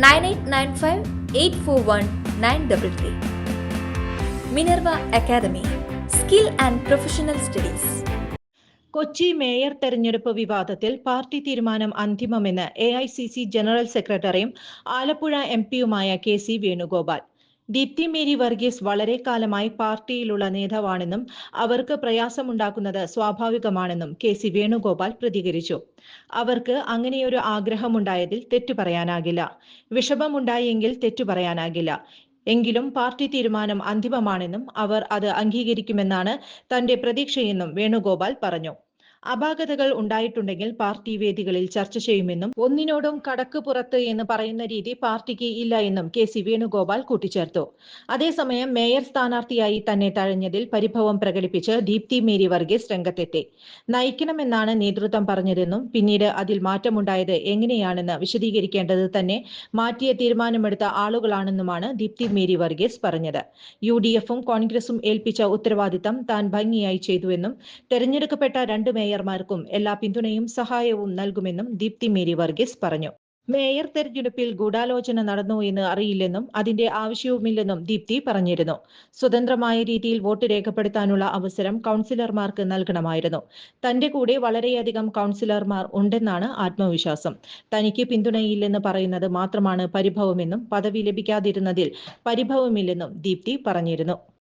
nine eight nine five eight four one nine double three. Minerva Academy skill and professional studies. Kochi mayor തെരഞ്ഞെടുപ്പ് വിവാദത്തിൽ party തീരുമാനം അന്തിമമെന്ന് A I C C general സെക്രട്ടറിയും Alappuzha M പിയുമായ K C Venugopal. Deepthi Mary Varghese വളരെ കാലമായി പാർട്ടിയിലുള്ള നേതാവാണെന്നും അവർക്ക് പ്രയാസമുണ്ടാക്കുന്നത് സ്വാഭാവികമാണെന്നും കെ സി വേണുഗോപാൽ പ്രതികരിച്ചു. അവർക്ക് അങ്ങനെയൊരു ആഗ്രഹമുണ്ടായതിൽ തെറ്റു പറയാനാകില്ല. വിഷമമുണ്ടായെങ്കിൽ തെറ്റു പറയാനാകില്ല. എങ്കിലും പാർട്ടി തീരുമാനം അന്തിമമാണെന്നും അവർ അത് അംഗീകരിക്കുമെന്നാണ് തന്റെ പ്രതീക്ഷയെന്നും വേണുഗോപാൽ പറഞ്ഞു. അപാകതകൾ ഉണ്ടായിട്ടുണ്ടെങ്കിൽ പാർട്ടി വേദികളിൽ ചർച്ച ചെയ്യുമെന്നും ഒന്നിനോടും കടക്ക് പുറത്ത് എന്ന് പറയുന്ന രീതി പാർട്ടിക്ക് ഇല്ല എന്നും കെ സി വേണുഗോപാൽ കൂട്ടിച്ചേർത്തു. അതേസമയം മേയർ സ്ഥാനാർത്ഥിയായി തന്നെ തഴഞ്ഞതിൽ പരിഭവം പ്രകടിപ്പിച്ച് ദീപ്തി മേരി വർഗീസ് രംഗത്തെത്തി. നയിക്കണമെന്നാണ് നേതൃത്വം പറഞ്ഞതെന്നും പിന്നീട് അതിൽ മാറ്റമുണ്ടായത് എങ്ങനെയാണെന്ന് വിശദീകരിക്കേണ്ടത് തന്നെ മാറ്റിയ തീരുമാനമെടുത്ത ആളുകളാണെന്നുമാണ് ദീപ്തി മേരി വർഗീസ് പറഞ്ഞത്. യു ഡി എഫും കോൺഗ്രസും ഏൽപ്പിച്ച ഉത്തരവാദിത്തം താൻ ഭംഗിയായി ചെയ്തുവെന്നും തെരഞ്ഞെടുക്കപ്പെട്ട രണ്ട് മേയർമാർക്കും എല്ലാ പിന്തുണയും സഹായവും നൽകുമെന്നും ദീപ്തി മേരി വർഗീസ് പറഞ്ഞു. മേയർ തെരഞ്ഞെടുപ്പിൽ ഗൂഢാലോചന നടന്നു എന്ന് അറിയില്ലെന്നും അതിന്റെ ആവശ്യവുമില്ലെന്നും ദീപ്തി പറഞ്ഞിരുന്നു. സ്വതന്ത്രമായ രീതിയിൽ വോട്ട് രേഖപ്പെടുത്താനുള്ള അവസരം കൗൺസിലർമാർക്ക് നൽകണമായിരുന്നു. തന്റെ കൂടെ വളരെയധികം കൗൺസിലർമാർ ഉണ്ടെന്നാണ് ആത്മവിശ്വാസം. തനിക്ക് പിന്തുണയില്ലെന്ന് പറയുന്നത് മാത്രമാണ് പരിഭവമെന്നും പദവി ലഭിക്കാതിരുന്നതിൽ പരിഭവമില്ലെന്നും ദീപ്തി പറഞ്ഞിരുന്നു.